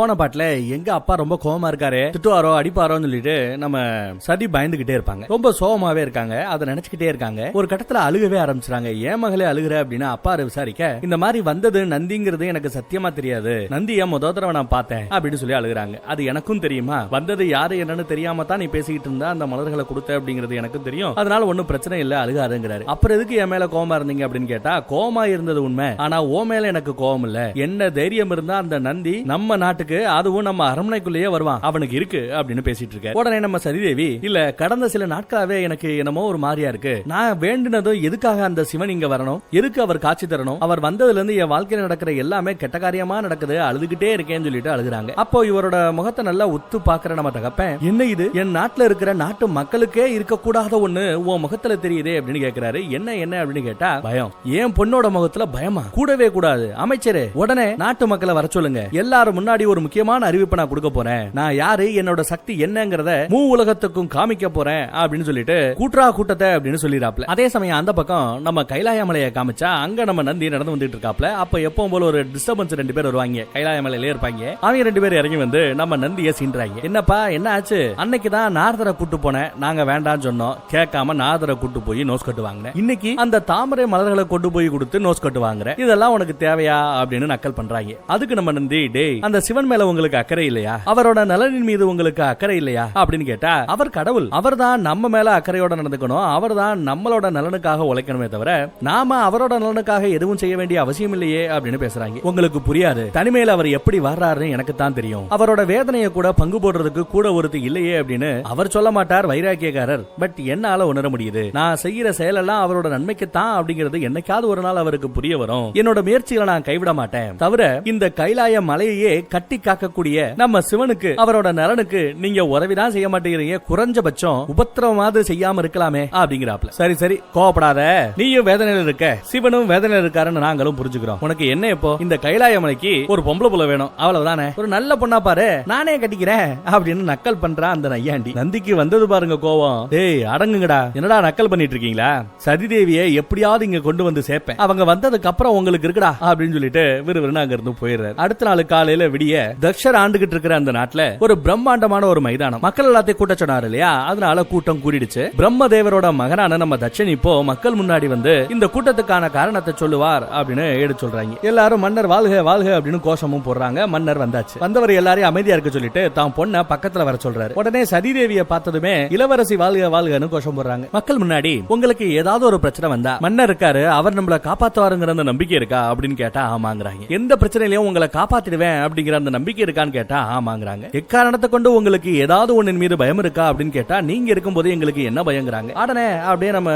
போன பாட்டுல எங்க அப்பா ரொம்ப கோவமா இருக்காரு திட்டுவாரோ அடிப்பாரோன்னு சொல்லிட்டு நம்ம சதி பயந்துகிட்டே இருப்பாங்க. ரொம்ப சோகமாவே இருக்காங்க அதை நினைச்சுக்கிட்டே இருக்காங்க. ஒரு கட்டத்துல அழுகவே ஆரம்பிச்சிட்டாங்க ஏன் மகளே அழுகுற? அப்படின்னு அப்பா விசாரிக்க இந்த மாதிரி வந்தது நந்திங்கிறது எனக்கு சத்தியமா தெரியாது. நந்திய முத தடவை நான் பார்த்தேன்? அப்படின்னு சொல்லி அழுகுறாங்க. அது எனக்கும் தெரியுமா? வந்தது யாரு என்னன்னு தெரியாம தான் நீ பேசிக்கிட்டு இருந்தா அந்த மலர்களை கொடுத்த? அப்படிங்கிறது எனக்கும் தெரியும். அதனால ஒண்ணும் பிரச்சனை இல்ல அழுகாதுங்கிறாரு. அப்புறம் எதுக்கு என் மேல கோவமா இருந்தீங்க? அப்படின்னு கேட்டா கோமா இருந்தது உண்மை. ஆனா ஓ மேல எனக்கு கோவம் இல்ல. என்ன தைரியம் இருந்தா அந்த நந்தி நம்ம நாட்டுக்கு அதுவும் நம்ம அரண்மனைக்குள்ளேயே வருவான். அவனுக்கு இருக்கு அப்படின்னு பேசிட்டு இருக்க உடனே நம்ம சதிதேவி இல்ல கடந்த சில நாட்களாவே எனக்கு என்னமோ ஒரு மாதிரியா இருக்கு. நான் வேண்டினதும் எதுக்காக அந்த சிவன் இங்க வரணும்? எதுக்கு அவர் காட்சி தரணும்? அவர் வந்ததுல இருந்து என் வாழ்க்கையில நடக்கிற எல்லாமே கெட்ட காரியமா நடக்குது. அழுதுகிட்டே இருக்கேன்னு சொல்லிட்டு அழுகுறாங்க. அப்போ இவரோட முகத்தை நல்லா உத்து பாக்குற நம்ம தகப்பேன் என்ன இது? என் நாட்டுல இருக்கிற நாட்டு மக்களுக்கே இருக்க கூடாத ஒண்ணு உன் முகத்துல தெரியுதே அப்படின்னு கேக்குறாரு. என்ன என்ன? அப்படின்னு கேட்டா பயம். என் பொண்ணோட முகத்துல பயமா? கூடவே கூடாது. அமைச்சரே உடனே நாட்டு மக்களை வர சொல்லுங்க. எல்லாரும் முன்னாடி ஒரு ஒரு முக்கியமான அறிவிப்பை நான் கொடுக்க போறேன். நான் யாரு என்னோட சக்தி என்னங்கறத மூ உலகத்துக்கும் காமிக்க போறேன் அப்படின்னு சொல்லிட்டு கூட்டுறா கூட்டத்தை அப்படின்னு சொல்லிடுறாப்ல அதே சமயம் அந்த பக்கம் நம்ம கைலாயமலையை காமிச்சா அங்க நம்ம நந்தி நடந்து வந்துட்டு இருக்காப்ல. அப்ப எப்பவும் போல ஒரு டிஸ்டர்பன்ஸ் ரெண்டு பேர் வருவாங்க. கைலாயமலையிலே இருப்பாங்க. அவங்க ரெண்டு பேர் இறங்கி வந்து நம்ம நந்திய சீன்றாங்க என்னப்பா என்ன ஆச்சு? அன்னைக்கு தான் நாரதரை கூட்டு போனேன். நாங்க வேண்டாம்னு சொன்னோம். கேட்காம நாரதரை கூட்டு போய் நோஸ் கட்டு வாங்கினேன் இன்னைக்கு அந்த தாமரை மலர்களை கொண்டு போய் கொடுத்து நோஸ் கட்டு வாங்குறேன் இதெல்லாம் உனக்கு தேவையா அப்படின்னு நக்கல் பண்றாங்க. அதுக்கு நம்ம நந்தி டேய் அந்த சிவன் மேல உங்களுக்கு அக்கறை இல்லையா? அவரோட நலனின் மீது உங்களுக்கு அக்கறை இல்லையா? அப்படின்னு கேட்டா அவர் கடவுள். அவர் தான் நம்ம மேல அக்கறையோட நடந்துக்கணும். அவர் தான் நம்மளோட நலனுக்காக உழைக்கணுமே தவிர நாம அவரோட நலனுக்காக எதுவும் செய்ய வேண்டிய அவசியம் இல்லையே அப்படின்னு பேசுறாங்க. உங்களுக்கு புரியாது. தனிமையில அவர் எப்படி வர்றாருன்னு எனக்கு தான் தெரியும். அவரோட வேதனையை கூட பங்கு போடுறதுக்கு கூட ஒருத்தி இல்லையே அப்படின்னு அவர் சொல்ல மாட்டார் வைராக்கியக்காரர். பட் என்னால உணர முடியுது. நான் செய்யற செயலெல்லாம் அவரோட நன்மைக்கு தான் அப்படிங்கிறது என்னைக்காவது ஒரு நாள் அவருக்கு புரிய வரும். என்னோட முயற்சிகளை நான் கைவிட மாட்டேன். தவிர இந்த கைலாய மலையையே கட்ட காக்கக்கூடிய நம்ம சிவனுக்கு அவரோட நலனுக்கு நீங்க உதவிதான் செய்ய மாட்டேங்கிறீங்க. குறைஞ்சபட்சம் உபத்திரவமாவது செய்யாம இருக்கலாமே அப்படிங்கிறாப்ல சரி சரி கோவப்படாத. நீயும் வேதனையில இருக்க. சிவனும் வேதனையில இருக்காருன்னு நாங்களும் புரிஞ்சுக்கிறோம். உனக்கு என்ன இப்போ? இந்த கைலாய மலைக்கு ஒரு பொம்பளை புல வேணும். அவ்வளவுதானே? ஒரு நல்ல பொண்ணா பாரு. நானே கட்டிக்கிறேன் அப்படின்னு நக்கல் பண்றா அந்த நையாண்டி. நந்திக்கு வந்தது பாருங்க கோவம். டேய் அடங்குங்கடா. என்னடா நக்கல் பண்ணிட்டு இருக்கீங்களா? சதிதேவியை எப்படியாவது இங்க கொண்டு வந்து சேர்ப்பேன். அவங்க வந்ததுக்கு அப்புறம் உங்களுக்கு இருக்குடா அப்படின்னு சொல்லிட்டு விறுவிறுன்னு அங்க இருந்து போயிடுறாரு. அடுத்த நாள் காலையில விடிய தக்ஷர் ஆண்டுகிட்டு இருக்கிற அந்த நாட்டுல ஒரு பிரம்மாண்டமான ஒரு மைதானம். மக்கள் எல்லாத்தையும் கூட்ட சொன்னாரு இல்லையா? அதனால கூட்டம் கூடிடுச்சு. பிரம்மதேவரோட மகனான நம்ம தட்சன் இப்போ மக்கள் முன்னாடி வந்து இந்த கூட்டத்துக்கான காரணத்தை சொல்லுவார் அப்படின்னு எடுத்து சொல்றாங்க. எல்லாரும் மன்னர் வாழ்க வாழ்க அப்படின்னு கோஷமும் போடுறாங்க. மன்னர் வந்தாச்சு. வந்தவர் எல்லாரையும் அமைதியா இருக்க சொல்லிட்டு தான் பொண்ண பக்கத்துல வர சொல்றாரு. உடனே சதிதேவியை பார்த்ததுமே இளவரசி வாழ்க வாழ்கன்னு கோஷம் போடுறாங்க. மக்கள் முன்னாடி உங்களுக்கு ஏதாவது ஒரு பிரச்சனை வந்தா மன்னர் இருக்காரு அவர் நம்மள காப்பாத்துவாருங்கிற நம்பிக்கை இருக்கா அப்படின்னு கேட்டா ஆமாங்கிறாங்க. எந்த பிரச்சனையிலயும் உங்களை காப்பாத்திடுவேன் அப்படிங்கிற அந்த நம்பிக்கை இருக்கான்னு கேட்டா ஆமாங்கிறாங்க எக்காரணத்தை கொண்டு உங்களுக்கு ஏதாவது ஒன்னின் மீது பயம் இருக்கா? அப்படின்னு கேட்டா நீங்க இருக்கும்போது எங்களுக்கு என்ன பயங்கிறாங்க? உடனே அப்படியே நம்ம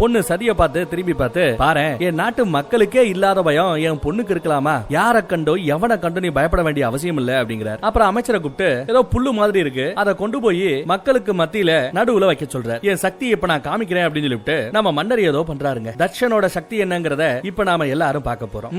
பொண்ணு சதிய பார்த்து திரும்பி பார்த்து பாரு என் நாட்டு மக்களுக்கே இல்லாத பயம் என் பொண்ணுக்கு இருக்கலாமா? யார கண்டோ எவனை கண்டோ நீ பயப்பட வேண்டிய அவசியம் இல்ல அப்படிங்கிறார். அப்புறம் அமைச்சரை கூப்பிட்டு ஏதோ புல்லு மாதிரி இருக்கு. அதை கொண்டு போய் மக்களுக்கு மத்தியில நடுவுல வைக்க சொல்ற என் சக்தி இப்ப நான் காமிக்கிறேன் அப்படின்னு சொல்லிட்டு நம்ம மன்னர் ஏதோ பண்றாருங்க. தட்சனோட சக்தி என்னங்கிறத இப்ப நாம எல்லாரும் பார்க்க போறோம்.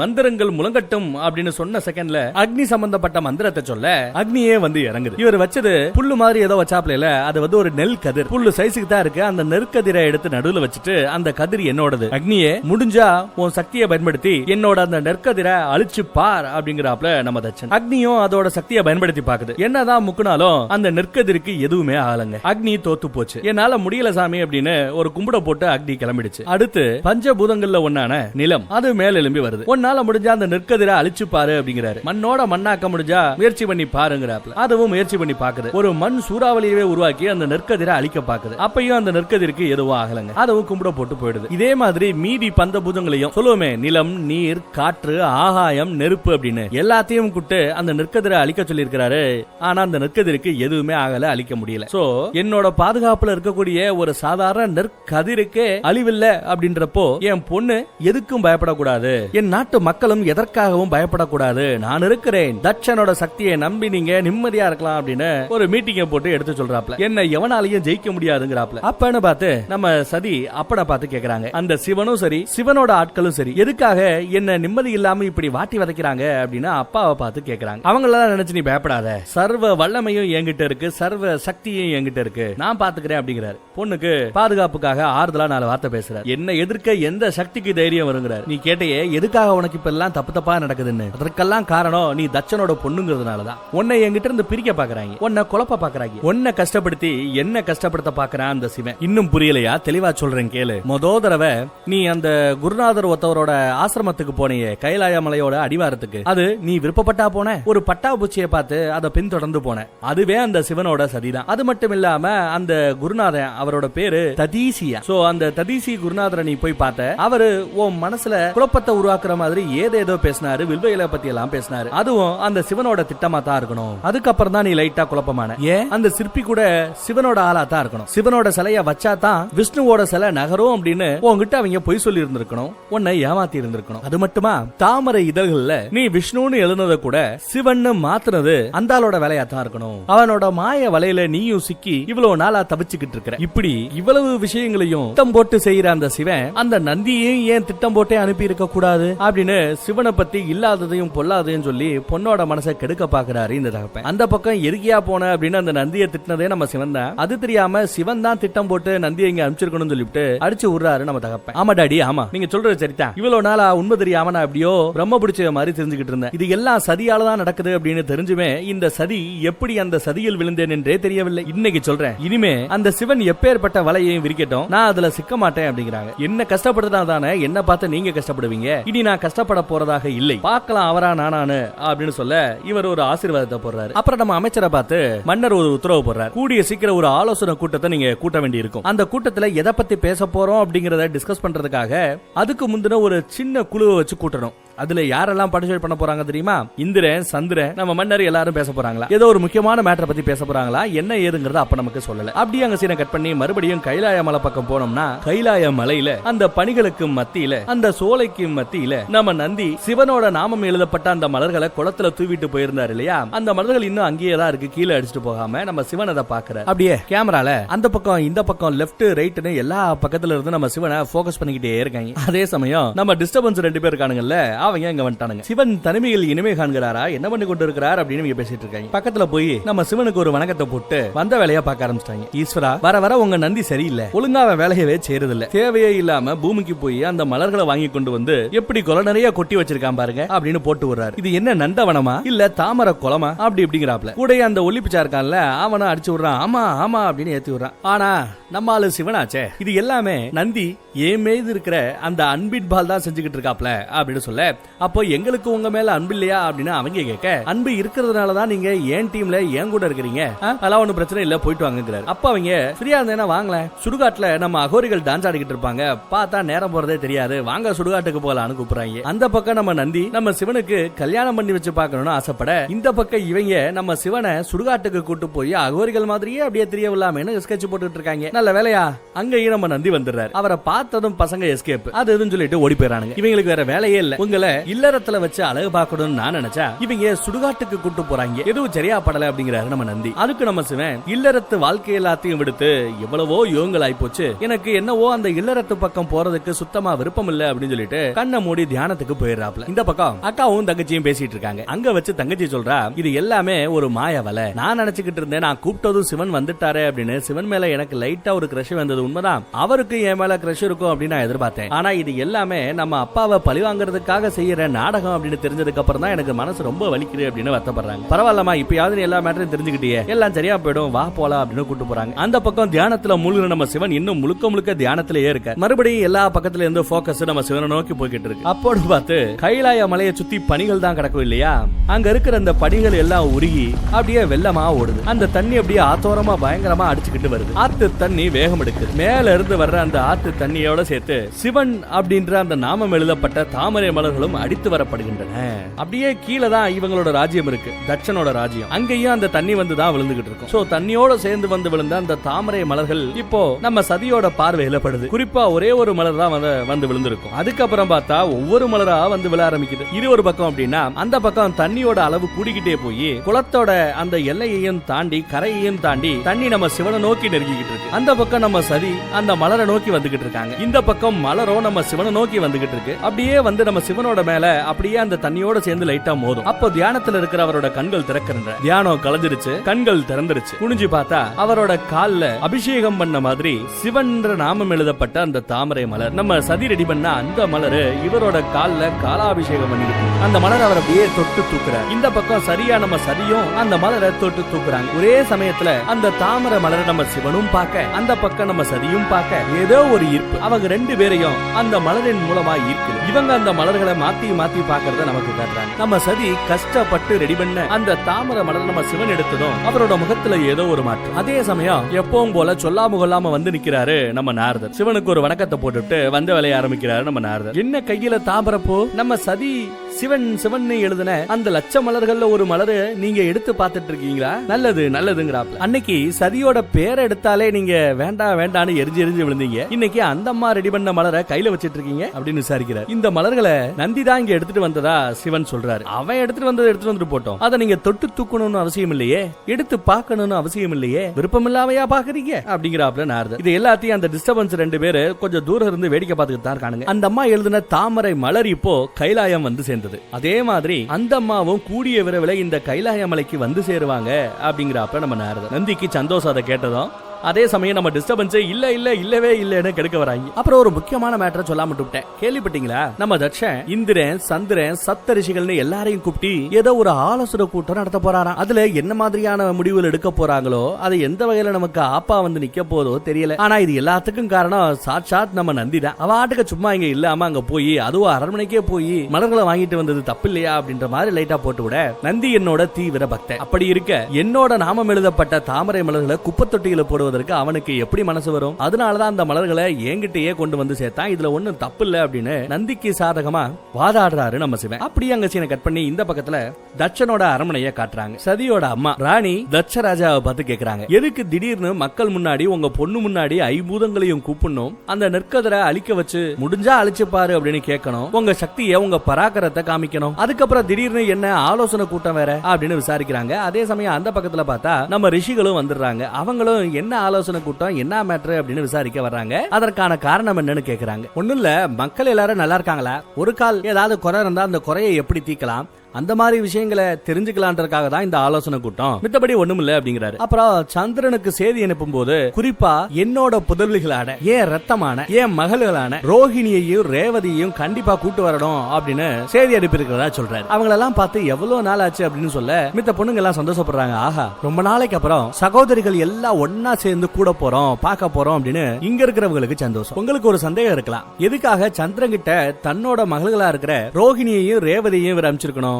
மந்திரங்கள் முழங்கட்டும் அப்படின்னு சொன்ன செகண்ட்ல அக்னி சம்பந்தப்பட்ட மந்திரத்தை சொல்ல அக்னியே வந்து இறங்குது. இவர் வச்சது புல்லு மாதிரி ஏதோ வச்சாப்ல அது வந்து ஒரு நெல் கதிர். புல்லு சைஸுக்கு தான் இருக்கு. அந்த நெற்கதிரை எடுத்து நடுவுல வச்சுட்டு அந்த கதிர் என்னோடது. அக்னியே முடிஞ்சா உன் சக்தியை பயன்படுத்தி என்னோட அந்த நெற்கதிரை அழிச்சு பார் அப்படிங்கிறாப்ல நம்ம தச்சன். அக்னியும் அதோட சக்தியை பயன்படுத்தி பாக்குது. என்னதான் முக்குனாலும் அந்த நெற்கதிருக்கு எதுவுமே ஆகலங்க. அக்னி தோத்து போச்சு. என்னால முடியல சாமி அப்படின்னு ஒரு கும்பிட போட்டு அக்னி கிளம்பிடுச்சு. அடுத்து பஞ்சபூதங்கள்ல ஒன்னான நிலம். அது மேல எழும்பி வருது. உன்னால முடிஞ்சா அந்த நெற்கதிரை அழிச்சு பாரு அப்படிங்கிறாரு. மண்ணோட மண்ணாக்க முடிஞ்சா முயற்சி பண்ணி பாருங்கிறாப்ல அதுவும் முயற்சி பண்ணி பாக்குது. ஒரு மண் சூறாவளியவே உருவாக்கி அந்த நெற்கதிரை அழிக்க பாக்குது. அப்பயும் அந்த நெற்கதிருக்கு எதுவும் ஆகலங்க. அதுவும் கும்பிட போட்டு போயிடுது. இதே மாதிரி மீதி பந்த பூதங்களையும் சொல்லுவோமே நிலம் நீர் காற்று ஆகாயம் நெருப்பு அப்படின்னு எல்லாத்தையும் கூட்டு அந்த நெற்கதிரை அழிக்க சொல்லியிருக்கிறாரு. ஆனா அந்த நெற்கதிருக்கு எதுவுமே ஆகல அழிக்க முடியல. சோ என்னோட பாதுகாப்புல இருக்கக்கூடிய ஒரு சாதாரண நெற்கதிருக்கு அழிவில்ல அப்படின்றப்போ என் பொண்ணு எதுக்கும் பயப்படக்கூடாது. என் நாட்டு மக்களும் எதற்காகவும் பயப்படக்கூடாது. நான் இருக்கிறேன் தட்சனோட சக்தியை நம்பி நீங்க நிம்மதியா இருக்கலாம் அப்படின்னு ஒரு மீட்டிங்க போட்டு எடுத்து சொல்றாப்ல என்ன எவனாலையும் ஜெயிக்க முடியாதுங்கிறாப்ல அப்பன்னு பார்த்து நம்ம சதி அப்பட பார்த்து கேக்குறாங்க. அந்த சிவனும் சரி சிவனோட ஆட்களும் சரி எதுக்காக என்ன நிம்மதி இல்லாம இப்படி வாட்டி வதைக்கிறாங்க அப்படின்னு அப்பாவை பார்த்து கேக்குறாங்க. அவங்களெல்லாம் நினைச்சு நீ பயப்படாத. சர்வ வல்லமையும் என்கிட்ட இருக்கு சர்வ சக்தியும் என்கிட்ட இருக்கு. நான் பாத்துக்கிறேன் அப்படிங்கிறாரு. பொண்ணுக்கு பாதுகாப்புக்காக ஆறுதலா நாலு வார்த்தை பேசுறாரு. என்ன எதிர்க்க எந்த சக்திக்கு தைரியம் வருங்கிறார். நீ கேட்டையே எதுக்காக உனக்கு இப்ப எல்லாம் தப்பு தப்பா நடக்குதுன்னு? அதற்கெல்லாம் காரணம் நீ தச்சனோட பொண்ணுங்கிறதுனாலதான். உன்னை என்கிட்ட இருந்து பிரிக்க பாக்குறாங்க. உன்னை குழப்ப பாக்குறாங்க. உன்னை கஷ்டப்படுத்தி என்ன கஷ்டப்படுத்த பாக்குறான் அந்த சிவன். இன்னும் புரியலையா? தெளிவா சொல்றேன் கேளு. மொத தடவை நீ அந்த குருநாதர் ஒருத்தவரோட ஆசிரமத்துக்கு போனியே கைலாய மலையோட அடிவாரத்துக்கு. அது நீ விருப்பப்பட்டா போன? ஒரு பட்டாபூச்சியை பார்த்து அதை பின்தொடர்ந்து போன. அதுவே அந்த சிவனோட சதிதான். அது மட்டும் இல்லாம அந்த குருநாதன் அவரோட பேரு ததீசியா. சோ அந்த ததீசி குருநாதரை நீ போய் பார்த்த. அவரு உன் மனசுல குழப்பத்தை உருவாக்குற மாதிரி ஏதேதோ பேசினாரு வில்வையில பத்தி எல்லாம் பேசினாரு. அதுவும் அந்த சிவனோட திட்டமா தான் இருக்கணும். அதுக்கப்புறம் தான் நீ லைட்டா குழப்பமான. ஏன்? அந்த சிற்பி கூட சிவனோட ஆளா தான் இருக்கணும். சிவனோட சிலைய வச்சா தான் விஷ்ணுவோட சிலை நகரும் அப்படின்னு உன்கிட்ட அவங்க பொய் சொல்லி இருந்திருக்கணும் உன்னை ஏமாத்தி இருந்திருக்கணும் அது மட்டுமா? தாமரை இதழ்கள்ல நீ விஷ்ணுன்னு எழுதுனத கூட சிவன்னு மாத்துனது அந்த ஆளோட வேலையா தான் இருக்கணும். அவனோட மாய வலையில நீயும் சிக்கி இவ்வளவு நாளா தவிச்சுக்கிட்டு இருக்கிற. இப்படி இவ்வளவு விஷயங்களையும் திட்டம் போட்டு செய்யற அந்த சிவன் அந்த நந்தியையும் ஏன் திட்டம் போட்டே அனுப்பி இருக்க கூடாது அப்படின்னு சிவனை பத்தி இல்லாததையும் பொல்லாததையும் சொல்லி பொண்ணோட மனசை கெடுக்க பாக்குறாரு இந்த தகப்பன். அந்த பக்கம் எருகியா போன அப்படின்னு அந்த நந்தியை திட்டினதே நம்ம சிவன் தான். அது தெரியாம சிவன் தான் திட்டம் போட்டு நந்தியை இங்க அனுப்பிச்சிருக்கணும்னு சொல்லிட்டு அடிச்சு விடுறாரு நம்ம தகப்பன். ஆமா டாடி ஆமா. நீங்க சொல்றது சரிதான் இவ்வளவு நாளா உண்மை தெரியாம நான் அப்படியோ பிரம்ம பிடிச்ச மாதிரி தெரிஞ்சுக்கிட்டு இருந்தேன். இது எல்லாம் சதியால தான் நடக்குது அப்படின்னு தெரிஞ்சுமே இந்த சதி எப்படி அந்த சதியில் விழுந்தேன் என்றே தெரியவில்லை. இன்னைக்கு சொல்றேன். இனிமே அந்த சிவன் எப்பேற்பட்ட வலையையும் விரிக்கட்டும். நான் அதுல சிக்க மாட்டேன் அப்படிங்கிறாங்க. என்ன கஷ்டப்படுறதா தானே? என்ன பார்த்து நீங்க கஷ்டப்படுவீங்க. இனி நான் கஷ்டப்பட போறதாக இல்லை. பார்க்கலாம் அவரா நானானு அப்படின்னு சொல்ல இவர் ஒரு ஆசீர்வாதத்தை போடுறாரு. அப்புறம் நம்ம அமைச்சரை பார்த்து மன்னர் ஒரு உத்தரவு போடுறாரு. கூடிய சீக்கிரம் ஒரு ஆலோசனை கூட்டத்தை நீங்க கூட்ட வேண்டி இருக்கும் அந்த கூட்டத்துல எதை பத்தி பேச போறோம் அப்படிங்கறத டிஸ்கஸ் பண்றதுக்காக அதுக்கு முந்தின ஒரு சின்ன குழுவை வச்சு கூட்டணும். அதுல யாரெல்லாம் பார்ட்டிசிபேட் பண்ண போறாங்க தெரியுமா? இந்திரன் சந்திரன் நம்ம மன்னர் எல்லாரும் பேச போறாங்களா? ஏதோ ஒரு முக்கியமான மேட்டரை பத்தி பேச போறாங்களா? என்ன ஏதுங்கறத அப்ப நமக்கு சொல்லல. அப்படியே அங்க சீனை கட் பண்ணி மறுபடியும் கைலாய மலை பக்கம் போனோம்னா கைலாய மலையில அந்த பணிகளுக்கு மத்தியில அந்த சோலைக்கு மத்தியில நம்ம நந்தி சிவனோட நாமம் எழுதப்பட்ட அந்த மலர்களை குளத்துல தூவிட்டு போயிருந்தாரு இல்லையா? அந்த மலர்கள் இன்னும் அங்கேயே தான் இருக்கு. கீழே அடிச்சுட்டு போகாம நம்ம சிவன் அதை பாக்குற அப்படியே கேமரால அந்த பக்கம் இந்த பக்கம் லெஃப்ட் ரைட்னு எல்லா பக்கத்துல இருந்து நம்ம சிவனை போக்கஸ் பண்ணிக்கிட்டே இருக்காங்க. அதே சமயம் நம்ம டிஸ்டர்பன்ஸ் ரெண்டு பேர் இருக்கானுங்கல்ல அவங்க அங்க வந்துட்டானுங்க? சிவன் தனிமையில் இனிமே காண்கிறாரா? என்ன பண்ணி கொண்டு இருக்கிறார் அப்படின்னு இவங்க பேசிட்டு இருக்காங்க. பக்கத்துல போய் நம்ம சிவனுக்கு ஒரு வணக்கத்தை போட்டு வந்த வேலையா பார்க்க ஆரம்பிச்சிட்டாங்க. ஈஸ்வரா வர வர உங்க நந்தி சரியில்லை. ஒழுங்கா அவன் வேலையவே செய்யறது இல்ல தேவையே இல்லாம பூமிக்கு போய் அந்த மலர்களை வாங்கி கொண்டு வந்து எப்படி கொலை நிறைய கொட்டி வச்சிருக்கான் பாருங்க அப்படின்னு போட்டு விடுறாரு. இது என்ன நந்தவனமா? இல்ல தாமரை குளமா? அப்படி இப்படிங்கிறாப்ல கூடயே அந்த ஒல்லிப்பிச்சா இருக்கான்ல அவனை அடிச்சு விடுறான். ஆமா ஆமா அப்படின்னு ஏத்தி விடுறான். ஆனா நம்ம ஆளு சிவனாச்சே. இது எல்லாமே நந்தி ஏன் மீது இருக்கிற அந்த அன்பின் பால் தான் செஞ்சுக்கிட்டு இருக்காப்ல அப்படின்னு சொல்ல அப்போ எங்களுக்கு உங்க மேல அன்பு இல்லையா அப்படின்னு அவங்க கேட்க அன்பு இருக்கிறதுனால தான் நீங்க ஏன் டீம்ல ஏன் கூட இருக்கிறீங்க. அதெல்லாம் ஒன்றும் பிரச்சனை இல்ல போயிட்டு வாங்குங்கிறாரு. அப்ப அவங்க ஃப்ரீயா இருந்தேன்னா வாங்கல சுடுகாட்டுல நம்ம அகோரிகள் டான்ஸ் ஆடிக்கிட்டு இருப்பாங்க. பார்த்தா நேரம் போறதே தெரியாது. வாங்க சுடுகாட்டுக்கு போகலான்னு கூப்பிடுறாங்க. அந்த பக்கம் நம்ம நந்தி நம்ம சிவனுக்கு கல்யாணம் பண்ணி வச்சு பார்க்கணும்னு ஆசைப்பட இந்த பக்கம் இவங்க நம்ம சிவனை சுடுகாட்டுக்கு கூட்டு போய் அகோரிகள் மாதிரியே அப்படியே தெரியவில்லாமன்னு ஸ்கெட்ச் போட்டுட்டு இருக்காங்க. நல்ல வேலையா? அங்கேயும் நம்ம நந்தி வந்துடுறாரு. அவரை பார்த்ததும் பசங்க எஸ்கேப் அது எதுன்னு சொல்லிட்டு ஓடி போயிறானுங்க இவங்களுக்கு வேற வேலையே இல்ல. உங்களை இல்லறத்துல வச்சு அழகு பார்க்கணும்னு நான் நினைச்சா இவங்க சுடுகாட்டுக்கு கூட்டு போறாங்க? எதுவும் சரியா படல அப்படிங்கிறாரு நம்ம நந்தி. அதுக்கு நம்ம சிவன் இல்லறத்து வாழ்க்கை எல்லாத்தையும் விடுத்து எவ்வளவோ யோகங்கள் ஆயிப்போச்சு எனக்கு என்னவோ அந்த இல்லறத்து பக்கம் போறதுக்கு சுத்தமா விருப்பம் இல்ல அப்படின்னு சொல்லிட்டு கண்ணை மூடி தியானத்துக்கு போயிடுறாப்ல இந்த பக்கம் அக்காவும் தங்கச்சியும் பேசிட்டு இருக்காங்க. அங்க வச்சு தங்கச்சி சொல்றா இது எல்லாமே ஒரு மாய வலை. நான் நினைச்சுக்கிட்டு இருந்தேன் நான் கூப்பிட்டதும் சிவன் வந்துட்டாரே அப்படின்னு. சிவன் மேல எனக்கு லைட்டா ஒரு கிரஷ் வந்தது உண்மைதான். அவருக்கு என் மேல கிரஷ் இருக்கும் அப்படின்னு நான் எதிர்பார்த்தேன். ஆனா இது எல்லாமே நம்ம அப்பாவை பழி வாங்குறதுக்காக செய்யற நாடகம் அப்படின்னு தெரிஞ்சதுக்கு அப்புறம் தான் எனக்கு மனசு ரொம்ப வலிக்குது அப்படின்னு வருத்தப்படுறாங்க. பரவாயில்லமா இப்பயாவது நீ எல்லா மேட்டரையும் தெரிஞ்சுக்கிட்டியே. எல்லாம் சரியா போயிடும் வா போலாம் அப்படின்னு கூட்டு போறாங்க. அந்த பக்கம் தியானத்துல மூழ்கிற நம்ம சிவன் இன்னும் முழுக்க முழுக்க தியானத்திலேயே இருக்க மறுபடியும் எல்லா பக்கத்துல இருந்து போக்கஸ் நம்ம சிவனை நோக்கி போய்கிட்டு இருக்கு. அப்போது பார்த்து கைலாய மலையை சுத்தி பனிகள் தான் கிடக்கும் இல்லையா? அங்க இருக்கிற அந்த பனிகள் எல்லாம் உருகி அப்படியே வெள்ளமா ஓடுது. அந்த தண்ணி அப்படியே ஆத்தோரமா பயங்கரமா அடிச்சுக்கிட்டு வருது. ஆத்து தண்ணி வேகம் எடுக்குது. மேல இருந்து வர்ற அந்த ஆத்து தண்ணியோட சேர்த்து சிவன் அப்படின்ற அந்த நாமம் எழுதப்பட்ட தாமரை மலர் மலர்களும் அடித்து வரப்படுகின்றன. அப்படியே கீழே தான் இவங்களோட ராஜ்யம் இருக்கு. தட்சனோட ராஜ்யம். அங்கேயும் அந்த தண்ணி வந்து தான் விழுந்துகிட்டு இருக்கும். சோ தண்ணியோட சேர்ந்து வந்து விழுந்த அந்த தாமரை மலர்கள் இப்போ நம்ம சதியோட பார்வையில படுது. குறிப்பா ஒரே ஒரு மலர் தான் வந்து விழுந்திருக்கும். அதுக்கப்புறம் பார்த்தா ஒவ்வொரு மலரா வந்து விழ ஆரம்பிக்குது. இரு ஒரு பக்கம் அப்படின்னா அந்த பக்கம் தண்ணியோட அளவு கூடிக்கிட்டே போய் குளத்தோட அந்த எல்லையையும் தாண்டி கரையையும் தாண்டி தண்ணி நம்ம சிவனை நோக்கி நெருங்கிக்கிட்டு இருக்கு. அந்த பக்கம் நம்ம சதி அந்த மலரை நோக்கி வந்துகிட்டு இருக்காங்க. இந்த பக்கம் மலரோ நம்ம சிவனை நோக்கி வந்துகிட்டு இருக்கு. அப்படியே வந்து நம்ம சிவனோட மேல அப்படியே அந்த தண்ணியோட சேர்ந்து லைட்டா மோதும். அப்போ தியானத்துல இருக்கிற அவரோட கண்கள் திறக்கின்ற தியானம் கலைஞ்சிருச்சு கண்கள் திறந்துருச்சு. குனிஞ்சு பார்த்தா அவரோட கால்ல அபிஷேகம் பண்ண மாதிரி சிவன்ற நாமம் எழுதப்பட்ட அந்த தாமரை மலர். நம்ம சதி ரெடி பண்ண அந்த மலர் இவரோட கால்ல காலாபிஷேகம் பண்ணிருக்கு அந்த மலர் அவர் அப்படியே தொட்டு தூக்குறார். இந்த பக்கம் சரியா நம்ம சதியும் அந்த மலரை தொட்டு தூக்குறாங்க. ஒரே சமயத்துல அந்த தாமரை மலரை நம்ம சிவனும் பார்க்க அந்த பக்கம் நம்ம சதியும் பார்க்க ஏதோ ஒரு ஈர்ப்பு. அவங்க ரெண்டு பேரையும் அந்த மலரின் மூலமா ஈர்ப்பு இவங்க அந்த மலர்களை மாத்தி மாத்தி பாக்குறத நமக்கு காட்டுறாங்க. நம்ம சதி கஷ்டப்பட்டு ரெடி பண்ண அந்த தாமரை மலர் நம்ம சிவன் எடுத்ததும் அவரோட முகத்துல ஏதோ ஒரு மாற்றம். அதே சமயம் எப்பவும் போல சொல்லாம கொள்ளாம வந்து நிக்கிறாரு நம்ம நாரதர். சிவனுக்கு ஒரு வணக்கத்தை போட்டுட்டு வந்த வேலைய ஆரம்பிக்கிறாரு நம்ம நாரதர். என்ன கையில தாமரப்போ நம்ம சதி சிவன் சிவன் எழுதின அந்த லட்ச மலர்கள்ல ஒரு மலரு நீங்க எடுத்து பார்த்துட்டு இருக்கீங்களா நல்லது நல்லதுங்கிறாப்ல. அன்னைக்கு சதியோட பேரை எடுத்தாலே நீங்க வேண்டாம் வேண்டான்னு எரிஞ்சு எரிஞ்சு விழுந்தீங்க. இன்னைக்கு அந்த அம்மா ரெடி பண்ண மலரை கையில வச்சிட்டு இருக்கீங்க அப்படின்னு விசாரிக்கிறார். இந்த மலர்களை நந்தி தான் இங்க எடுத்துட்டு வந்ததா சிவன் சொல்றாரு. அவன் எடுத்துட்டு வந்ததை எடுத்துட்டு வந்துட்டு போட்டோம். அதை நீங்க தொட்டு தூக்கணும்னு அவசியம் இல்லையே. எடுத்து பார்க்கணும்னு அவசியம் இல்லையே. விருப்பம் இல்லாமையா பாக்குறீங்க அப்படிங்கிறாப்ல நாரதர். இது எல்லாத்தையும் அந்த டிஸ்டர்பன்ஸ் ரெண்டு பேரு கொஞ்சம் தூரம் இருந்து வேடிக்கை பார்த்துக்கிட்டு தான் இருக்கானுங்க. அந்த அம்மா எழுதின தாமரை மலர் இப்போ கைலாயம் வந்து இருந்தது. அதே மாதிரி அந்த அம்மாவும் கூடிய விரைவில் இந்த கைலாய மலைக்கு வந்து சேருவாங்க அப்படிங்கிறப்ப நம்ம நேரது நந்திக்கு சந்தோஷம் அதை கேட்டதும் அதே சமயம் நம்ம டிஸ்டர்பன்ஸே இல்ல இல்ல இல்லவே இல்லன்னு கெடுக்க வராங்க. அப்புறம் ஒரு முக்கியமான மேட்டரை சொல்லாம விட்டுட்டேன் கேள்விப்பட்டீங்களா? நம்ம தட்சன் இந்திரன் சந்திரன் சத்த ரிஷிகள்னு எல்லாரையும் கூப்பிட்டு ஏதோ ஒரு ஆலோசனை கூட்டம் நடத்த போறாராம். அதுல என்ன மாதிரியான முடிவுகள் எடுக்க போறாங்களோ அது எந்த வகையில நமக்கு ஆப்பா வந்து நிக்க போதோ தெரியல. ஆனா இது எல்லாத்துக்கும் காரணம் சாட்சாத் நம்ம நந்தி தான். அவ ஆட்டுக்கு சும்மா இங்க இல்லாம அங்க போய் அதுவும் அரண்மனைக்கே போய் மலர்களை வாங்கிட்டு வந்தது தப்பு இல்லையா அப்படின்ற மாதிரி லைட்டா போட்டு விட நந்தி என்னோட தீவிர பக்தன். அப்படி இருக்க என்னோட நாமம் எழுதப்பட்ட தாமரை மலர்களை குப்பை தொட்டியில போடுவதற்கு அவனுக்கு எப்படி மனசு வரும்? அதனாலதான் அந்த மலர்களை என்கிட்டயே கொண்டு வந்து சேர்த்தான். இதுல ஒண்ணும் தப்பு இல்ல அப்படின்னு நந்திக்கு சாதகமா வாதாடுறாரு நம்ம சிவன். அப்படியே அங்க சீனை கட் பண்ணி இந்த பக்கத்துல தட்சனோட அரண்மனையை காட்டுறாங்க. சதியோட அம்மா ராணி தட்சராஜாவை பார்த்து கேக்குறாங்க. எதுக்கு திடீர்னு மக்கள் முன்னாடி உங்க பொண்ணு முன்னாடி ஐபூதங்களையும் கூப்பிடணும்? அந்த நெற்கதரை அழிக்க வச்சு முடிஞ்சா அழிச்சு பாரு அப்படின்னு கேட்கணும் உங்க சக்தியை உங்க பராக்கரத்தை காமிக்கணும். அதுக்கப்புறம் திடீர்னு என்ன ஆலோசனை கூட்டம் வேற? அப்படின்னு விசாரிக்கிறாங்க. அதே சமயம் அந்த பக்கத்துல பார்த்தா நம்ம ரிஷிகளும் வந்துடுறாங்க. அவங்களும் என்ன ஆலோசனை கூட்டம் என்ன மேட்ரு அப்படின்னு விசாரிக்க வர்றாங்க. அதற்கான காரணம் என்னன்னு கேக்குறாங்க. ஒண்ணு இல்ல மக்கள் எல்லாரும் நல்லா இருக்காங்களா? ஒரு கால் ஏதாவது குறை இருந்தா அந்த குறையை எப்படி தீக்கலாம் அந்த மாதிரி விஷயங்களை தெரிஞ்சுக்கலான்றதுக்காக தான் இந்த ஆலோசனை கூட்டம். மித்தபடி ஒண்ணும் இல்ல அப்படிங்கிறாரு. அப்புறம் சந்திரனுக்கு செய்தி அனுப்பும் போது குறிப்பா என்னோட புதல்விகளான ஏன் ரத்தமான ஏன் மகள்களான ரோஹிணியையும் ரேவதியையும் கண்டிப்பா கூட்டு வரணும் அப்படின்னு செய்தி அனுப்பியிருக்கிறதா சொல்றாரு. அவங்களெல்லாம் பார்த்து எவ்வளவு நாள் ஆச்சு அப்படின்னு சொல்ல மித்த பொண்ணுங்க எல்லாம் சந்தோஷப்படுறாங்க. ஆஹா ரொம்ப நாளைக்கு அப்புறம் சகோதரிகள் எல்லாம் ஒன்னா சேர்ந்து கூட போறோம் பார்க்க போறோம் அப்படின்னு இங்க இருக்கிறவங்களுக்கு சந்தோஷம். உங்களுக்கு ஒரு சந்தேகம் இருக்கலாம். எதுக்காக சந்திரன் கிட்ட தன்னோட மகள்களா இருக்கிற ரோஹிணியையும் ரேவதியையும் இவர்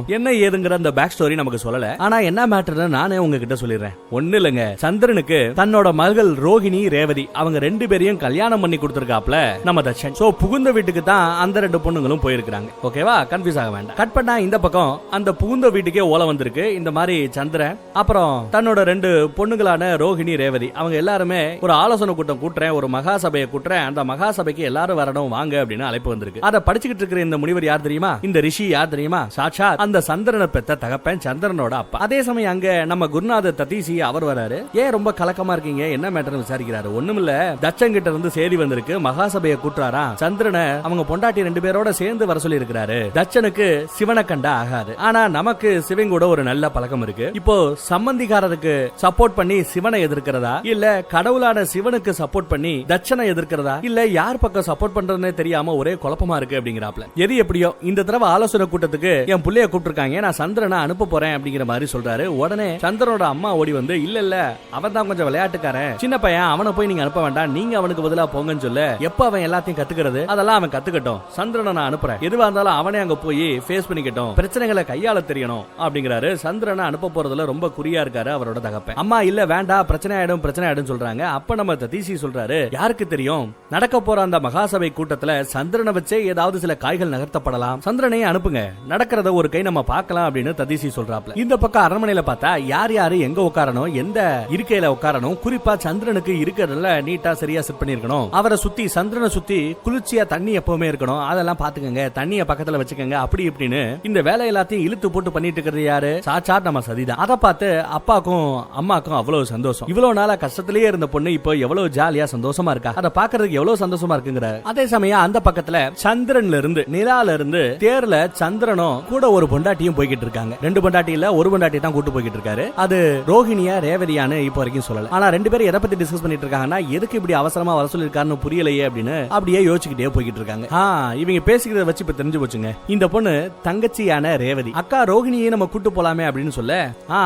அனுப்பிச்சிருக்கணும் என்ன ஏதுங்கிற அந்த பேக் ஸ்டோரி நமக்கு சொல்லல. ஆனா என்ன மேட்டர்னு நானே உங்ககிட்ட சொல்லிடுறேன். ஒண்ணு இல்லங்க. சந்திரனுக்கு தன்னோட மகள் ரோஹிணி ரேவதி அவங்க ரெண்டு பேரையும் கல்யாணம் பண்ணி கொடுத்திருக்காப்ல நம்ம தட்சன் சோ புகுந்த வீட்டுக்கு தான் அந்த ரெண்டு பொண்ணுங்களும் போயிருக்காங்க ஓகேவா கன்ஃபியூஸ் ஆக வேண்டாம். கட் பண்ணா இந்த பக்கம் அந்த புகுந்த வீட்டுக்கே ஓலை வந்திருக்கு. இந்த மாதிரி சந்திரன் அப்புறம் தன்னோட ரெண்டு பொண்ணுங்களான ரோஹிணி ரேவதி அவங்க எல்லாருமே ஒரு ஆலோசனை கூட்டம் கூட்டுறேன் ஒரு மகா சபையை கூட்டுறேன். அந்த மகா சபைக்கு எல்லாரும் வரணும் வாங்க அப்படின்னு அழைப்பு வந்திருக்கு. அதை படிச்சுக்கிட்டு இருக்கிற இந்த முனிவர் யார் தெரியுமா? இந்த ரிஷி யார் தெரியுமா? சாட்சா அந்த சந்திரனை பெத்த தகப்பன் சந்திரனோட அப்பா. அதே சமயம் அங்க நம்ம குருநாத ததீசி அவர் வராரு. ஏன் ரொம்ப கலக்கமா இருக்கீங்க? என்ன மேட்டர்னு விசாரிக்கிறாரு. ஒண்ணுமில்ல தச்சன் கிட்ட இருந்து செய்தி வந்திருக்கு. மகாசபையை கூட்டுறாரா? சந்திரனை அவங்க பொண்டாட்டி ரெண்டு பேரோட சேர்ந்து வர சொல்லி இருக்கிறாரு தச்சனுக்கு சிவனை கண்டா ஆகாது. ஆனா நமக்கு சிவன் கூட ஒரு நல்ல பழக்கம் இருக்கு. இப்போ சம்பந்திகாரருக்கு சப்போர்ட் பண்ணி சிவனை எதிர்க்கிறதா? இல்ல கடவுளான சிவனுக்கு சப்போர்ட் பண்ணி தட்சனை எதிர்க்கிறதா? இல்ல யார் பக்கம் சப்போர்ட் பண்றதுன்னு தெரியாம ஒரே குழப்பமா இருக்கு அப்படிங்கிறாப்ல. எது எப்படியோ இந்த தடவை ஆலோசனை கூட்டத்துக்கு என் புள்ளைய கூப்பிட்டுருக்காங்க நான் சந்திரனை அனுப்ப போறேன் அப்படிங்கிற மாதிரி சொல்றாரு. உடனே சந்திரனோட அம்மா ஓடி வந்து இல்ல இல்ல அவன் தான் கொஞ்சம் விளையாட்டுக்காரன். சின்ன பையன் அவனை போய் நீங்க அனுப்ப வேண்டாம். நீங்க அவனுக்கு பதிலா போங்கன்னு சொல்ல. எப்ப அவன் எல்லாத்தையும் கத்துக்கிறது? அதெல்லாம் அவன் கத்துக்கட்டும். சந்திரனை நான் அனுப்புறேன். எதுவா இருந்தாலும் அவனே அங்க போய் ஃபேஸ் பண்ணிக்கட்டும். பிரச்சனைகளை கையாள தெரியணும் அப்படிங்கிறாரு. சந்திரனை அனுப்ப போறதுல ரொம்ப குறியா இருக்காரு அவரோட தகப்பன். அம்மா இல்ல வேண்டாம். பிரச்சனை ஆயிடும் பிரச்சனை ஆயிடும் சொல்றாங்க. அப்ப நம்ம ததீசி சொல்றாரு யாருக்கு தெரியும்? நடக்க போற அந்த மகாசபை கூட்டத்துல சந்திரனை வச்சே ஏதாவது சில காய்கள் நகர்த்தப்படலாம். சந்திரனையே அனுப்புங்க. நடக்கிறத ஒரு கை நம்ம பார்க்கலாம் அப்படின்னு ததீசி சொல்றாப்ல. இந்த பக்கம் அரண்மனையில பார்த்தா யார் யாரு எங்க உட்காரணும் எந்த இருக்கையில உட்காரணும் குறிப்பா சந்திரனுக்கு இருக்கிறதுல நீட்டா சரியா செட் பண்ணிருக்கணும் அவரை சுத்தி சந்திரனை சுத்தி குளிர்ச்சியா தண்ணி எப்பவுமே இருக்கணும். அதெல்லாம் பாத்துக்கங்க தண்ணிய பக்கத்துல வச்சுக்கோங்க அப்படி இப்படின்னு இந்த வேலை எல்லாத்தையும் இழுத்து போட்டு பண்ணிட்டு இருக்கிறது யாரு? சாச்சாட் நம்ம சதிதான். அதை பார்த்து அப்பாக்கும் அம்மாக்கும் அவ்வளவு சந்தோஷம். இவ்வளவு நாளா கஷ்டத்திலேயே இருந்த பொண்ணு இப்போ எவ்வளவு ஜாலியா சந்தோஷமா இருக்கா? அதை பாக்குறதுக்கு எவ்வளவு சந்தோஷமா இருக்குங்கிற. அதே சமயம் அந்த பக்கத்துல சந்திரன்ல இருந்து நிலால இருந்து தேர்ல சந்திரனும் கூட ஒரு பொண்ணு பொண்டாட்டியும் போய்கிட்டு இருக்காங்க. ரெண்டு பொண்டாட்டி இல்ல ஒரு பொண்டாட்டி தான் கூட்டு போய்கிட்டு இருக்காரு. அது ரோஹிணியா ரேவதியான்னு இப்போ வரைக்கும் சொல்லல. ஆனா ரெண்டு பேரும் எதை பத்தி டிஸ்கஸ் பண்ணிட்டு இருக்காங்கன்னா எதுக்கு இப்படி அவசரமா வர சொல்லிருக்காருன்னு புரியலையே அப்படின்னு அப்படியே யோசிச்சுக்கிட்டே போய்கிட்டு இருக்காங்க. ஆ இவங்க பேசிக்கிறத வச்சு இப்ப தெரிஞ்சு போச்சுங்க. இந்த பொண்ணு தங்கச்சியான ரேவதி. அக்கா ரோஹிணியை நம்ம கூட்டு போலாமே அப்படின்னு சொல்ல ஆ,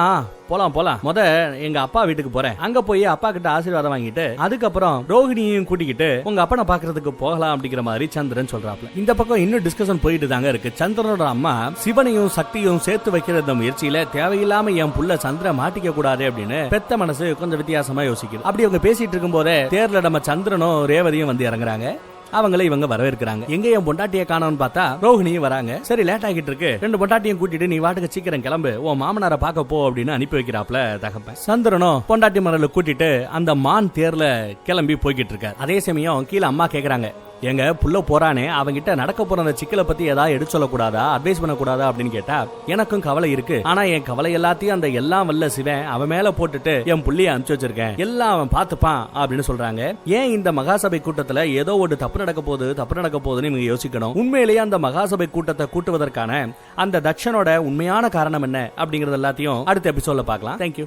போலாம் போலாம். முத எங்க அப்பா வீட்டுக்கு போறேன். அங்க போய் அப்பா கிட்ட ஆசீர்வாதம் வாங்கிட்டு அதுக்கப்புறம் ரோஹிணியையும் கூட்டிக்கிட்டு உங்க அப்பனை பாக்குறதுக்கு போகலாம் அப்படிங்கிற மாதிரி சந்திரன் சொல்றாப்ல. இந்த பக்கம் இன்னும் டிஸ்கஷன் போயிட்டு தாங்க இருக்கு. சந்திரனோட அம்மா சிவனையும் சக்தியும் சேர்த்து வைக்கிற இந்த முயற்சியில தேவையில்லாம என் புள்ள சந்திர மாட்டிக்க கூடாது அப்படின்னு பெத்த மனசு கொஞ்சம் வித்தியாசமா யோசிக்குது. அப்படி அவங்க பேசிட்டு இருக்கும் போதே தேர்ல நம்ம சந்திரனும் ரேவதியும் வந்து இறங்குறாங்க. அவங்கள இவங்க வரவேற்கிறாங்க. எங்க என் பொண்டாட்டிய காணோம்னு பார்த்தா ரோஹிணியும் வராங்க. சரி லேட் ஆகிட்டு இருக்கு ரெண்டு பொண்டாட்டியும் கூட்டிட்டு நீ வாட்டுக்கு சீக்கிரம் கிளம்பு. உன் மாமனார பார்க்க போ அப்படின்னு அனுப்பி வைக்கிறாப்ல தகப்பன். சந்திரனும் பொண்டாட்டி மரல கூட்டிட்டு அந்த மான் தேர்ல கிளம்பி போய்கிட்டு இருக்காரு. அதே சமயம் கீழே அம்மா கேக்குறாங்க எங்க புள்ள போறானே அவங்கிட்ட நடக்க போற அந்த சிக்கலை பத்தி ஏதாவது எடுத்து சொல்லக்கூடாதா அட்வைஸ் பண்ணக்கூடாதா அப்படின்னு கேட்டா எனக்கும் கவலை இருக்கு. ஆனா என் கவலை எல்லாத்தையும் அந்த எல்லாம் வல்ல சிவன் அவன் மேல போட்டுட்டு என் புள்ளைய அனுப்பிச்சு வச்சிருக்கேன். எல்லாம் அவன் பாத்துப்பான் அப்படின்னு சொல்றாங்க. ஏன் இந்த மகாசபை கூட்டத்துல ஏதோ ஒரு தப்பு நடக்க போகுது தப்பு நடக்க போகுதுன்னு நீங்க யோசிக்கணும்? உண்மையிலேயே அந்த மகாசபை கூட்டத்தை கூட்டுவதற்கான அந்த தட்சனோட உண்மையான காரணம் என்ன அப்படிங்கறது எல்லாத்தையும் அடுத்த எபிசோட்ல பார்க்கலாம். தேங்க்யூ